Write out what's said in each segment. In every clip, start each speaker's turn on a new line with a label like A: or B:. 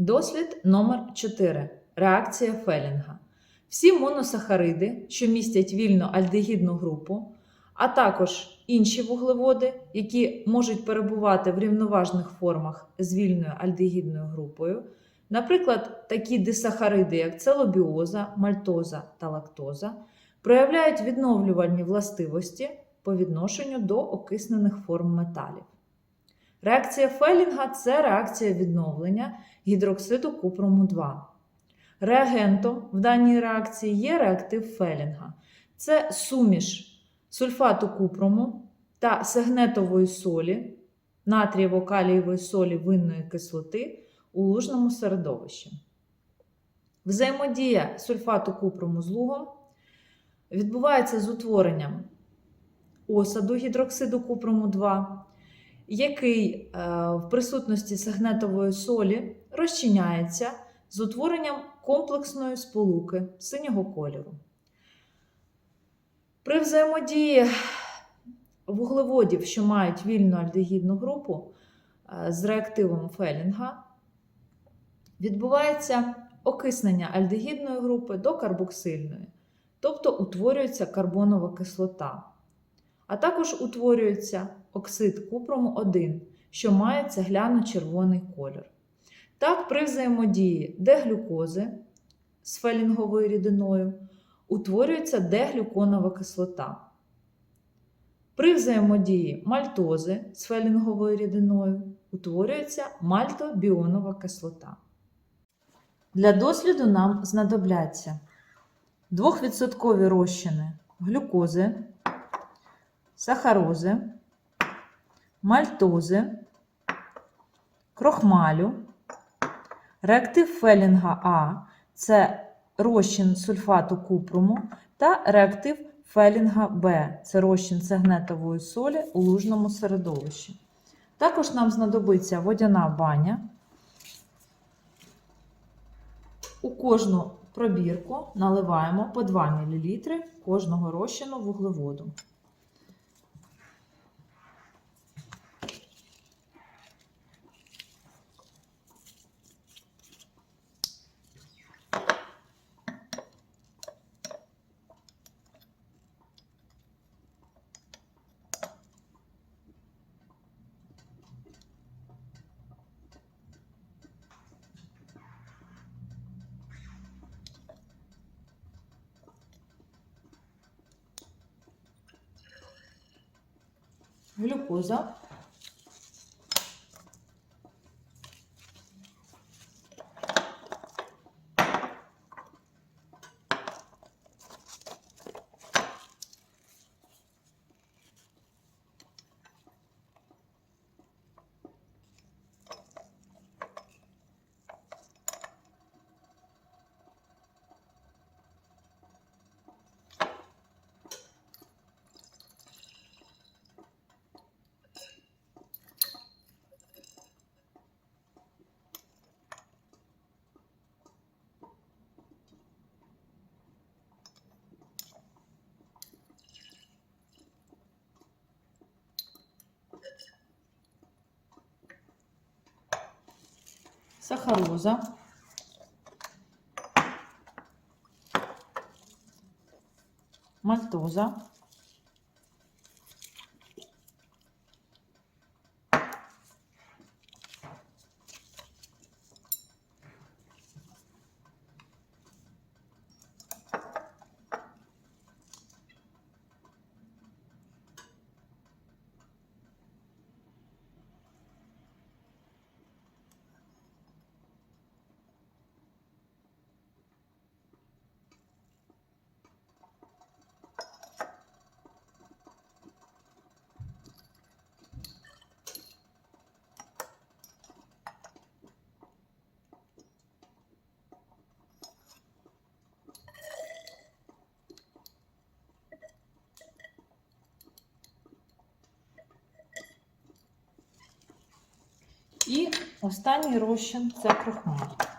A: Дослід номер 4. Реакція Фелінга. Всі моносахариди, що містять вільну альдегідну групу, а також інші вуглеводи, які можуть перебувати в рівноважних формах з вільною альдегідною групою, наприклад, такі дисахариди, як целобіоза, мальтоза та лактоза, проявляють відновлювальні властивості по відношенню до окиснених форм металів. Реакція Фелінга це реакція відновлення гідроксиду купруму 2. Реагентом в даній реакції є реактив Фелінга. Це суміш сульфату купруму та сегнетової солі, натрієво-калієвої солі винної кислоти у лужному середовищі. Взаємодія сульфату купруму з лугом відбувається з утворенням осаду гідроксиду купруму 2, який е, в присутності сегнетової солі розчиняється з утворенням комплексної сполуки синього кольору. При взаємодії вуглеводів, що мають вільну альдегідну групу е, з реактивом Фелінга, відбувається окиснення альдегідної групи до карбоксильної, тобто утворюється карбонова кислота, а також утворюється оксид купрому 1, що має цегляно-червоний колір. Так, при взаємодії деглюкози з фелінговою рідиною утворюється деглюконова кислота. При взаємодії мальтози з фелінговою рідиною утворюється мальтобіонова кислота. Для досліду нам знадобляться 2% розчини глюкози, сахарози, мальтози, крохмалю, реактив Фелінга А це розчин сульфату купруму та реактив Фелінга Б це розчин сегнетової солі у лужному середовищі. Також нам знадобиться водяна баня. У кожну пробірку наливаємо по 2 мл кожного розчину вуглеводу. Глюкоза, сахароза, мальтоза, І останній розчин це крохмаль.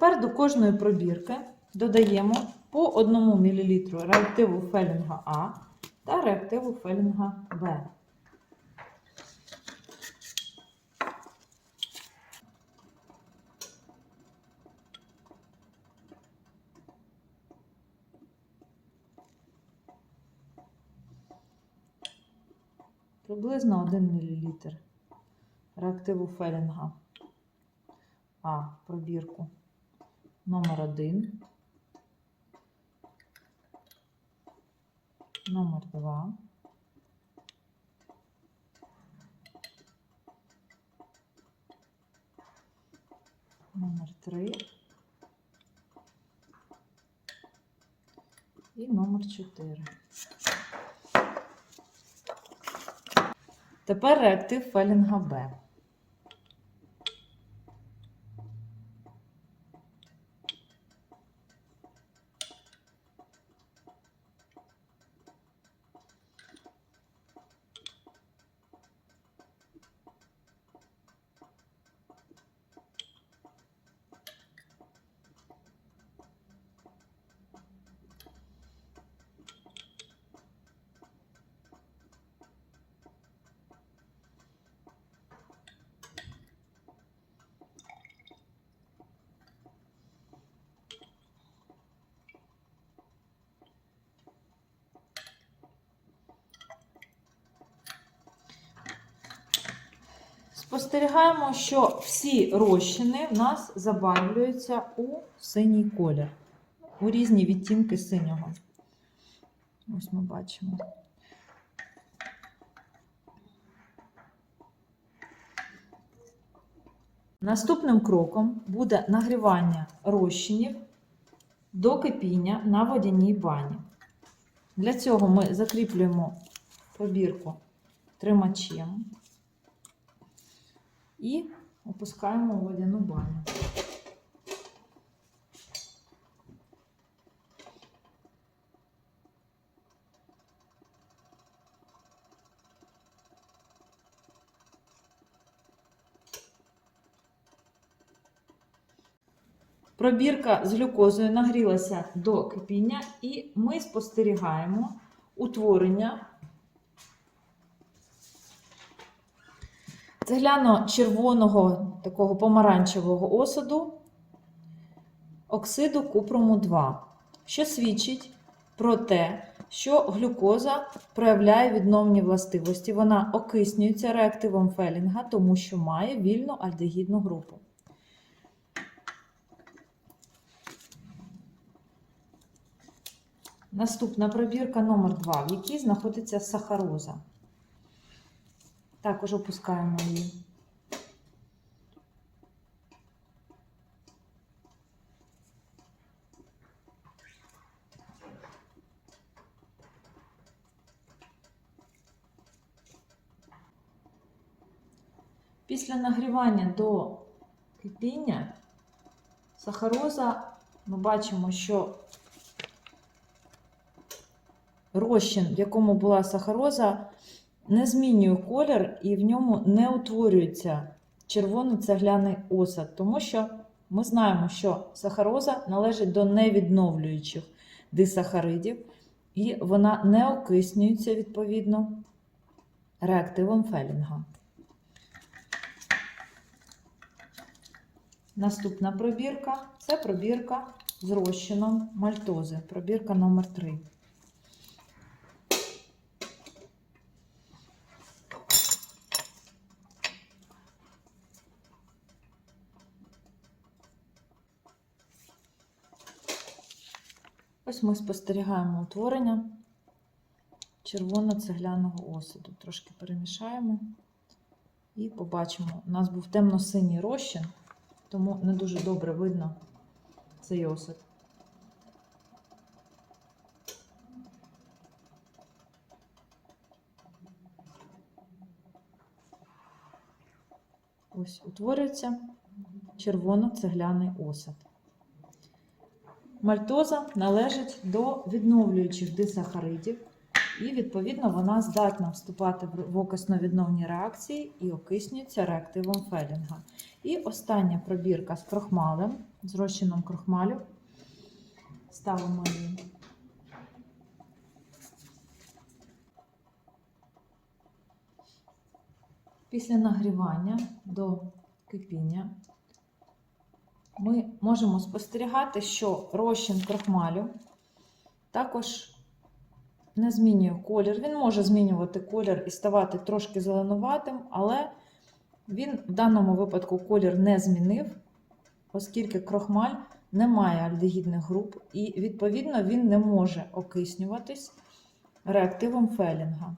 A: Тепер до кожної пробірки додаємо по 1 мл реактиву Фелінга А та реактиву Фелінга Б. Приблизно 1 мл реактиву Фелінга А пробірку номер 1 номер 2 номер 3 і номер 4. Тепер реактив Фелінга Б. Спостерігаємо, що всі розчини в нас забарвлюються у синій колір, у різні відтінки синього. Ось ми бачимо. Наступним кроком буде нагрівання розчинів до кипіння на водяній бані. Для цього ми закріплюємо пробірку тримачем і опускаємо у водяну баню. Пробірка з глюкозою нагрілася до кипіння, і ми спостерігаємо утворення цегляно-червоного такого помаранчевого осаду оксиду купруму 2, що свідчить про те, що глюкоза проявляє відновні властивості. Вона окиснюється реактивом Фелінга, тому що має вільну альдегідну групу. Наступна пробірка номер 2 в якій знаходиться сахароза. Також опускаємо її. Після нагрівання до кипіння сахароза ми бачимо, що розчин, в якому була сахароза, не змінює колір і в ньому не утворюється червоно-цегляний осад, тому що ми знаємо, що сахароза належить до невідновлюючих дисахаридів, і вона не окиснюється відповідно реактивом Фелінга. Наступна пробірка це пробірка з мальтози, пробірка номер 3 Ось ми спостерігаємо утворення червоно-цегляного осаду. Трошки перемішаємо і побачимо. У нас був темно-синій розчин, тому не дуже добре видно цей осад. Ось утворюється червоно-цегляний осад. Мальтоза належить до відновлюючих дисахаридів, і відповідно вона здатна вступати в окисно-відновні реакції і окиснюється реактивом Фелінга. І остання пробірка з крохмалем, з розчином крохмалю. Ставимо її. Після нагрівання до кипіння ми можемо спостерігати, що розчин крохмалю також не змінює колір. Він може змінювати колір і ставати трошки зеленуватим, але він в даному випадку колір не змінив, оскільки крохмаль не має альдегідних груп, і, відповідно, він не може окиснюватись реактивом Фелінга.